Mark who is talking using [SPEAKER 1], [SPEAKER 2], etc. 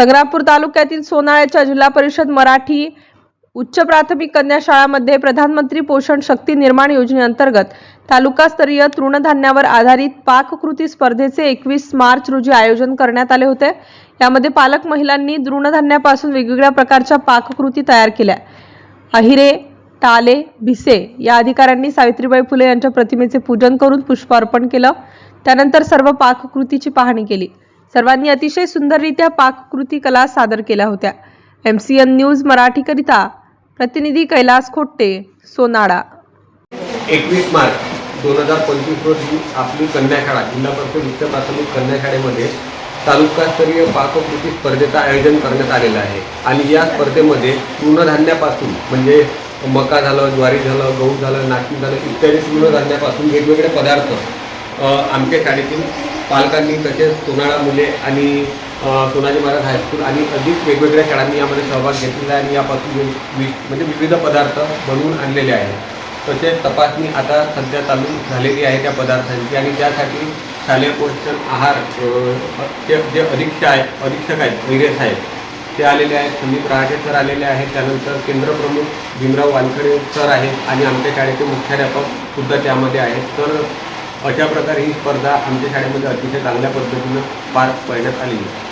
[SPEAKER 1] संग्रामपूर तालुक्यातील सोनाळ्याच्या जिल्हा परिषद मराठी उच्च प्राथमिक कन्या शाळामध्ये प्रधानमंत्री पोषण शक्ती निर्माण योजनेअंतर्गत तालुकास्तरीय तृणधान्यावर आधारित पाककृती स्पर्धेचे एकवीस मार्च रोजी आयोजन करण्यात आले होते. यामध्ये पालक महिलांनी तृणधान्यापासून वेगवेगळ्या प्रकारच्या पाककृती तयार केल्या. अहिरे टाले भिसे या अधिकाऱ्यांनी सावित्रीबाई फुले यांच्या प्रतिमेचे पूजन करून पुष्प अर्पण केलं. त्यानंतर सर्व पाककृतीची पाहणी केली. सर्वांनी अतिशय सुंदररित्या पाककृती कला सादर केल्या होत्या. एम सी एन न्यूज मराठीकरिता प्रतिनिधी कैलास खोट्टे सोनाडा.
[SPEAKER 2] एकवीस मार्च दोन हजार पंचवीस रोजी आपली कन्याशाळा जिल्हा परिषद उच्च प्राथमिक कन्याशाळेमध्ये तालुकास्तरीय पाककृती स्पर्धेचं आयोजन करण्यात आलेलं आहे. आणि या स्पर्धेमध्ये तृणधान्यापासून म्हणजे मका झालं ज्वारी झालं गहू झालं नाचणी झालं इत्यादी तृणधान्यापासून वेगवेगळे पदार्थ आमच्या शाळेतील पालकांनी तसेच सोनाळा मुले आणि सोनाजी महाराज हायस्कूल आणि अधिक वेगवेगळ्या शाळांनी यामध्ये सहभाग घेतलेला आहे. आणि यापासून वि- वि- म्हणजे विविध पदार्थ बनवून आणलेले आहेत. तसेच तपासणी आता सध्या चालू झालेली आहे त्या पदार्थांची. आणि त्यासाठी शालेय पोषण आहार ते जे अधीक्षक आहेत अधीक्षक आहेत वैरे साहेब ते आलेले आहेत. संदीप रहाटे सर आलेले आहेत. त्यानंतर केंद्रप्रमुख भीमराव वानखडे सर आहेत. आणि आमच्या शाळेचे मुख्याध्यापक सुद्धा त्यामध्ये आहेत. तर अशा प्रकारे ही स्पर्धा आमच्या शाळेमध्ये अतिशय चांगल्या पद्धतीनं पार पाडण्यात आली आहे.